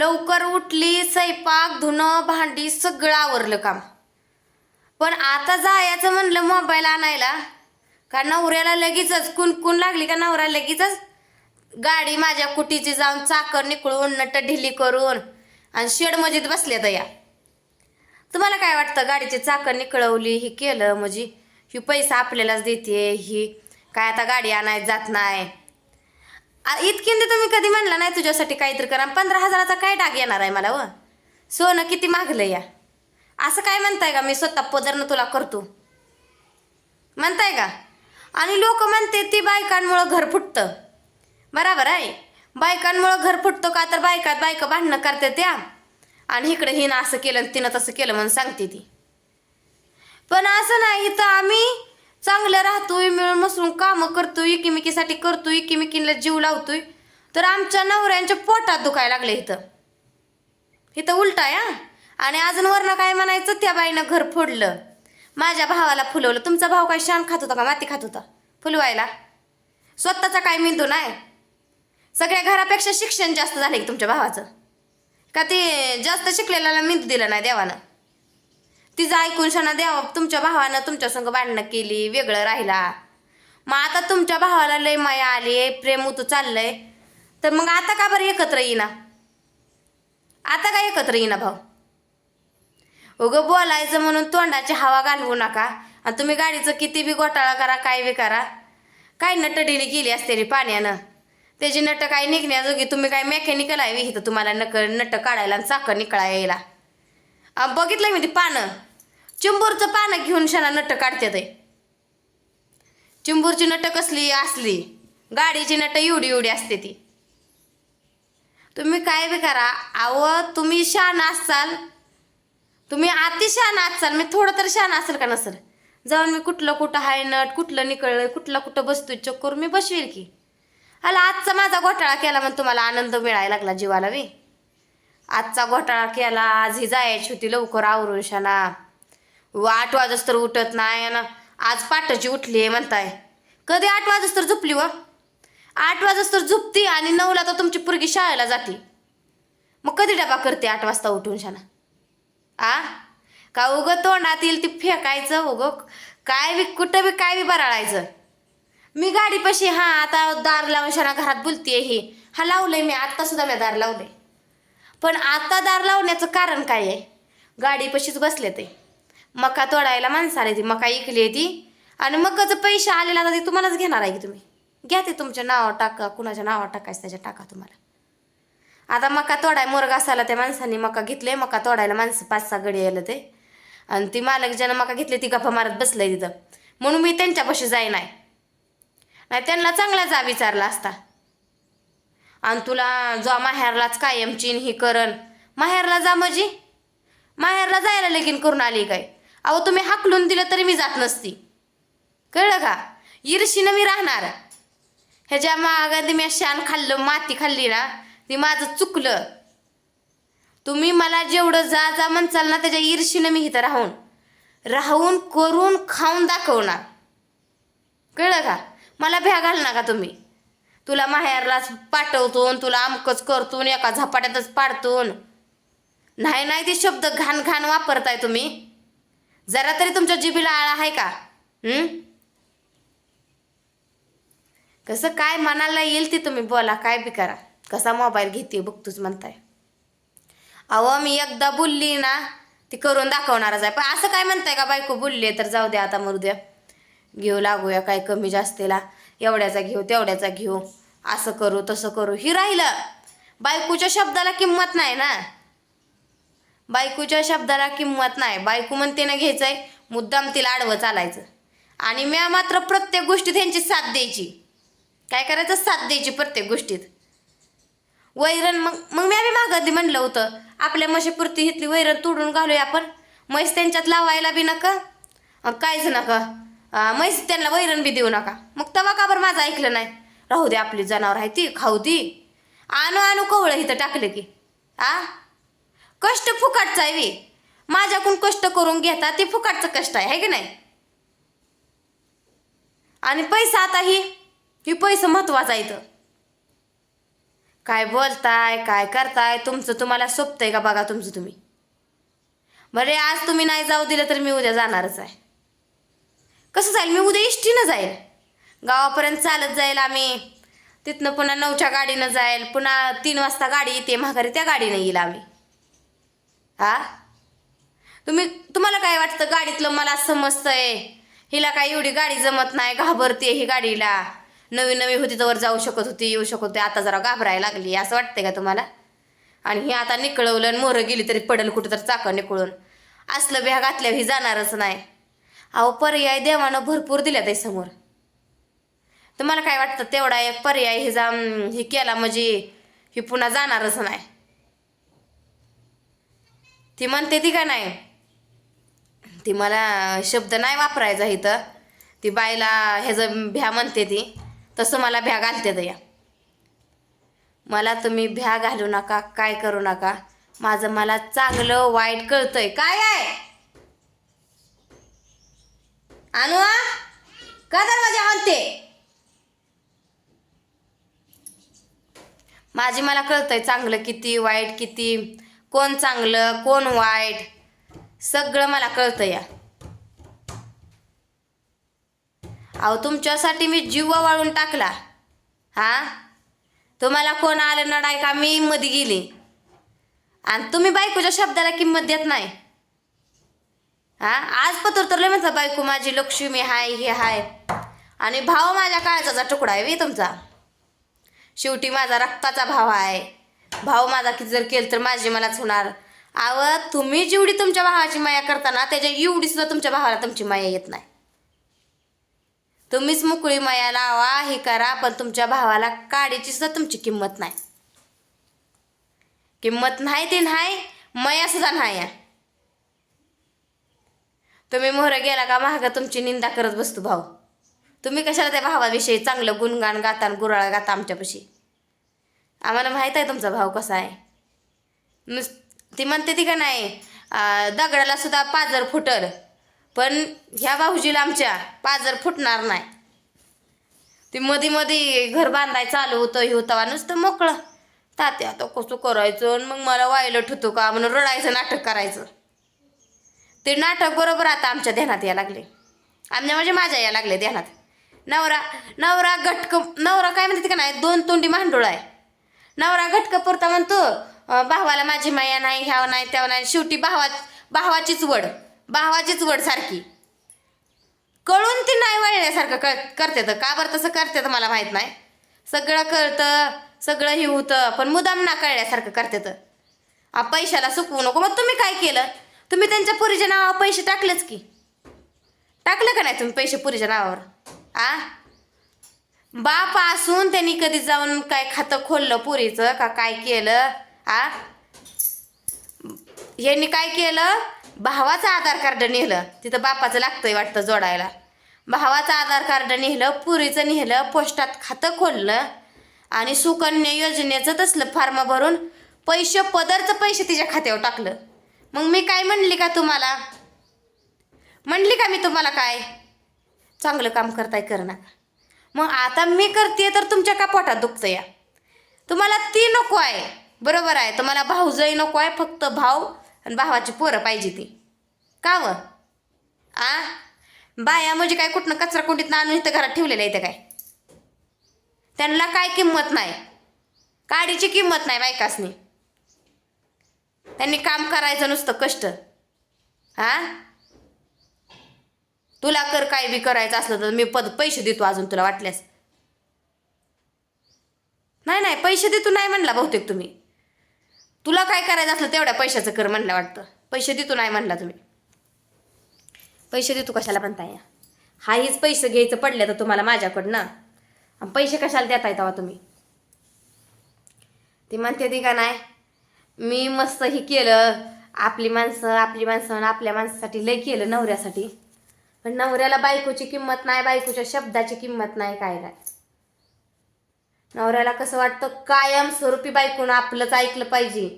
लवकर उठली स्वयंपाक धुणं भांडी सगळं आवरलं काम. पण आता जायचं म्हणलं मोबाईल आणायला. का नवऱ्याला लगेचच कुणकुण लागली का नवरा लगेचच? गाडी माझ्या कुटीची जाऊन चाकर निकळून नट ढिली करून आणि शेड मजीत बसले या. तुम्हाला काय वाटतं? गाडीची चाकर निकळवली ही केलं म्हणजे? ही पैसा आपल्यालाच देते ही काय आता गाडी आणायच जात नाही. इतकींदी तुम्ही कधी म्हणला नाही तुझ्यासाठी काहीतरी करा. पंधरा हजाराचा काय डाग येणार आहे मला व? सोनं किती मागलं या. असं काय म्हणताय का? मी स्वतः पदरनं तुला करतो. म्हणताय का? आणि लोक म्हणते ती बायकांमुळं घर फुटतं. बराबर आहे. बायकांमुळं घर फुटतं का? तर बायकात बायका भांडणं करते त्या. आणि इकडे हिनं असं केलं तिनं तसं केलं म्हणून सांगते ती. पण असं नाही तर आम्ही चांगलं राहतोय मिळून मसळून कामं करतोय एकीमेकीसाठी करतोय एकीमेकीला जीव लावतोय. तर आमच्या नवऱ्यांच्या पोटात दुखायला लागले इथं. इथं उलटा आहे आणि अजून वरनं काय म्हणायचं? त्या बाईनं घर फोडलं. माझ्या भावाला फुलवलं. तुमचा भाव काय शान खात होता का? माती खात होता. फुलवायला. स्वतःचा काय मेंदू नाही. सगळ्या घरापेक्षा शिक्षण जास्त झालं की तुमच्या भावाचं. का ते जास्त शिकलेल्याला मेंदू दिला नाही देवानं? तिचं ऐकून शना द्यावं. तुमच्या भावानं तुमच्या संग भांडणं केली वेगळं राहिला. मग आता तुमच्या भावाला लय माया आली प्रेम उतू चाललंय. तर मग आता का बरं एकत्र येईना? आता का एकत्र येईना भाऊ? उगं बोलायचं म्हणून तोंडाची हवा घालवू नका. आणि तुम्ही गाडीचं किती बी घोटाळा करा काय बी करा. काय नटडिली केली असते रे पाण्यानं. त्याची नट काय निघण्याजोगी तुम्ही काय मेकॅनिकल आहे इथं तुम्हाला नक नट काढायला आणि चाकं निकळा यायला. बघितलं मी ती पानं. चिंबूरचं पानं घेऊन शना नट काढते ते चिंबूरची नट कसली असली गाडीची नट एवढी एवढी असते ती. तुम्ही काय बी करा अहो तुम्ही शान असाल तुम्ही अति शान असाल मी थोडं तर शान असेल का नसेल? जाऊन मी कुठलं कुठं हाय नट कुठलं निकळलं कुठलं कुठं बसतोय चक्कर मी बसवेल की. आला आजचा माझा घोटाळा केला म्हणून तुम्हाला आनंद मिळायला लागला जीवाला वे आजचा घोटाळा केला आज ही जायची होती लवकर आवरून शाना. आठ वाजस तर उठत नाही ना. आज पाटाची उठली आहे म्हणताय. कधी आठ वाजस तर झोपली व? आठ वाजस तर झोपती आणि नऊला तर तुमची पोरगी शाळेला जाते. मग कधी डबा करते आठ वाजता उठून शाना? आ? का उगं तोंडात येईल ती फेकायचं उगं? काय बी कुठं बी काय बी बराळायचं? मी गाडीपाशी हा आता दार लावून शाना घरात बोलतेय हे. हा लावलंय मी आत्ता सुद्धा मी दार लावलंय. पण आता दार लावण्याचं कारण काय आहे? गाडीपाशीच बसले ते. मका तोडायला माणसं आली ती मका इकली ती आणि मकाचं पैसे आलेला आता ते तुम्हालाच घेणार आहे की तुम्ही? घ्या ते तुमच्या नावावर टाका कुणाच्या नावावर टाकायचं त्याच्या टाका तुम्हाला. आता मका तोडाय मोरग असायला त्या माणसांनी मका घेतले मका तोडायला माणसं पाच सहा गडी यायला ते आणि ती मालक ज्यानं मका घेतली ती गप्पा मारत बसलंय तिथं. म्हणून मी त्यांच्यापाशी जाई नाही नाही त्यांना चांगला जा विचारला असता. आणि तुला जा माहेरलाच कायम चीन ही करण. माहेरला जा मजी. माहेरला जायला लगीन करून आली काय? अहो तुम्ही हाकलून दिलं तरी मी जात नसती. कळलं का? ईर्षीनं मी राहणार. ह्याच्या मागाने मी शान खाल्लं माती खाल्ली ना ती माझं चुकलं. तुम्ही मला जेवढं जा जा म्हणचाल ना त्याच्या ईर्षीनं मी इथं राहून. राहून करून खाऊन दाखवणार. कळलं का? मला भ्या घाल का तुम्ही. तुला माहेरलाच पाठवतो तुला अमकच करतो एका झपाट्यातच पाडतो. नाही नाही ते शब्द घाण घाण वापरताय तुम्ही. जरा तरी तुमच्या जिभीला आळा आहे का? कसं काय मनाला येईल ते तुम्ही बोला काय बी करा. कसा मोबाईल घेते बघतोच म्हणताय. अहो मी एकदा बोलली ना ती करून दाखवणारच आहे. पण असं काय म्हणताय का बायको बोलली तर जाऊ द्या आता मरू द्या घेऊ लागूया काय कमी जास्तीला. एवढ्याचा घेऊ तेवढ्याचा घेऊ. असं करू तसं करू. ही राहिलं. बायकोच्या शब्दाला किंमत नाही ना. बायकोच्या शब्दाला किंमत नाही. बायको म्हणते ना घ्यायचंय. मुद्दाम तिला आडवं चालायचं. आणि म्या मात्र प्रत्येक गोष्टीत त्यांची साथ द्यायची. काय करायचं? साथ द्यायची प्रत्येक गोष्टीत. वैरण मग मग मी आम्ही मागं म्हणलं होतं. आपल्या म्हशीपुरती हितली वैरण तोडून घालूया आपण. म्हैस त्यांच्यात लावायला बी नका. काहीच नका. म्हैस त्यांना वैरण बी देऊ नका. मग तवा का बरं माझं ऐकलं नाही? राहू दे आपली जनावर आहे ती खाऊ ती आणू आणू कवळं इथं टाकलं की. आ? कष्ट फुकाटचा आहे वी माझ्याकडून कष्ट करून घेता ते फुकाटचं कष्ट आहे है की नाही? आणि पैसा आता ही की पैसा महत्त्वाचा आहे इथं. काय बोलताय काय करताय तुमचं तुम्हाला सोपतंय का बघा तुमचं तुम्ही? बरे आज तुम्ही नाही जाऊ दिलं तर मी उद्या जाणारच आहे. कसं जाईल? मी उद्या इष्टीनं जाईल. गावापर्यंत चालत जाईल आम्ही. तिथनं पुन्हा नऊच्या गाडीनं जाईल. पुन्हा तीन वाजता गाडी येते माघारी त्या गाडीनं येईल आम्ही. हा? तुम्ही तुम्हाला काय वाटतं गाडीतलं मला समजतंय हिला काय एवढी गाडी जमत नाही घाबरते ही गाडीला. नवी नवी होती तर जाऊ शकत होती येऊ शकत होती. आता जरा घाबरायला लागली. असं वाटतंय का तुम्हाला? आणि ही आता निकळवलं आणि मोरं गेली तरी पडेल कुठं तर चाकं निकळून. असलं ब्या घातल्यावर ही जाणारच नाही. अहो पर्याय देवानं भरपूर दिल्यात आहे समोर. तुम्हाला काय वाटतं तेवढा एक पर्याय हे जा हे केला म्हणजे ही पुन्हा जाणारच नाही. ती म्हणते ती का नाही? ती मला शब्द नाही वापरायचा इथं. ती बायला ह्याचं भ्या म्हणते ती. तसं मला भ्या घालते या मला तुम्ही भ्या घालू नका काय करू नका. माझं मला चांगलं वाईट कळतंय. काय आहे? अनुआ का दरवाजा म्हणते माझी मला कळतंय चांगलं किती वाईट किती. कोण चांगलं कोण वाईट सगळं मला कळतं या. अहो तुमच्यासाठी मी जीव वाळून टाकला हा? तुम्हाला कोण आलं नडाय का? मी मध्ये गेली. आणि तुम्ही बायकोच्या शब्दाला किंमत देत नाही. हा? आज पत्र तर लय म्हणता बायको माझी लक्ष्मी हाय हे हाय. आणि भाव माझ्या काळजाचा तुकडा आहे वे तुमचा. शेवटी माझा रक्ताचा भाव आहे. भाव माझा किती जर केलं तर माझी मलाच होणार. आव तुम्ही जेवढी तुमच्या भावाची माया करताना त्याच्या एवढी सुद्धा तुमच्या भावाला तुमची माया येत नाही. तुम्हीच मोकळी माया लावा हे करा पण तुमच्या भावाला काडीची सुद्धा तुमची किंमत नाही. किंमत नाही ते नाही मया सुद्धा नाही. तुम्ही मोहर गेला का महाग तुमची निंदा करत बसतो भाऊ. तुम्ही कशाला त्या भावाविषयी चांगलं गुणगान गाता आणि गुराळा गाता आमच्यापाशी? आम्हाला माहीत आहे तुमचा भाव कसा आहे. नुस ती म्हणते ती का नाही दगडाला सुद्धा पाजर फुटल पण ह्या भाऊजीला आमच्या पाजर फुटणार नाही. ती मध्ये मध्ये घर बांधाय चालू होतं हे होतं नुसतं मोकळं. तात्या आता कसं करायचं आणि मग मला वायलट होतो का म्हणून रडायचं नाटक करायचं. ते नाटक बरोबर आता आमच्या ध्यानात या लागले. आमच्या म्हणजे माझ्या या लागले ध्यानात. नवरा नवरा गटक नवरा काय म्हणते का नाही दोन तोंडी मांडोळ आहे. नवरा घटक पुरता म्हणतो भावाला माझी माया नाही ह्या नाही त्या नाही. शेवटी भावा भावाचीच वड भावाचीच वड सारखी. कळून ती नाही वळण्यासारखं कळ करते तर. का बरं तसं करते तर मला माहीत नाही. सगळं कळतं सगळं हे होतं पण मुदाम ना कळल्यासारखं करते तर. आ, पैशाला सुकवू नको. मग तुम्ही काय केलं? तुम्ही त्यांच्या पुरीच्या नावावर पैसे टाकलेच की. टाकलं का नाही तुम्ही पैसे पुरीच्या नावावर? आ? बाप असून त्यांनी कधी जाऊन काय खातं खोललं पुरीचं? का काय केलं? आ? यांनी काय केलं? भावाचं आधार कार्ड नेलं. तिथं बापाचं लागतंय वाटतं जोडायला. भावाचं आधार कार्ड नेलं पुरीचं नेलं पोस्टात खातं खोललं. आणि सुकन्या योजनेचं तसलं फार्म भरून पैसे पदरचं पैसे तिच्या खात्यावर टाकलं. मग मी काय म्हणली का तुम्हाला? म्हणली का मी तुम्हाला काय? चांगलं काम करताय कर मग आता मी करते तर तुमच्या का पोटात दुखतं या तुम्हाला ती नको आहे. बरोबर आहे. तुम्हाला भाऊजही नको आहे. फक्त भाऊ आणि भावाची पोरं पाहिजे ती. का व? आ? बाया म्हणजे काय कुठनं कचरा कुंडीतनं आणून इथं घरात ठेवलेलं आहे इथं काय? त्यांना काय किंमत नाही. काडीची किंमत नाही बायकासनी. त्यांनी काम करायचं नुसतं कष्ट. हां तुला कर काय बी करायचं असलं तर मी पद पैसे देतो अजून तुला वाटल्यास. नाही नाही पैसे देतो नाही म्हणला बहुतेक तुम्ही. तुला काय करायचं असलं तेवढ्या पैशाचं कर म्हणलं वाटतं. पैसे देतो नाही म्हणला तुम्ही. पैसे देतो कशाला म्हणताय हा हीच पैसे घ्यायचं पडले तर तुम्हाला माझ्याकडनं. आणि पैसे कशाला देता येतावा तुम्ही? ती म्हणते ती का नाही? मी मस्त हे केलं. आपली माणसं आपली माणसं आणि आपल्या माणसासाठी लय केलं नवऱ्यासाठी. पण नवऱ्याला बायकोची किंमत नाही बायकोच्या शब्दाची किंमत नाही काय काय नवऱ्याला कसं वाटतं? कायम स्वरूपी बायकोनं आपलंच ऐकलं पाहिजे.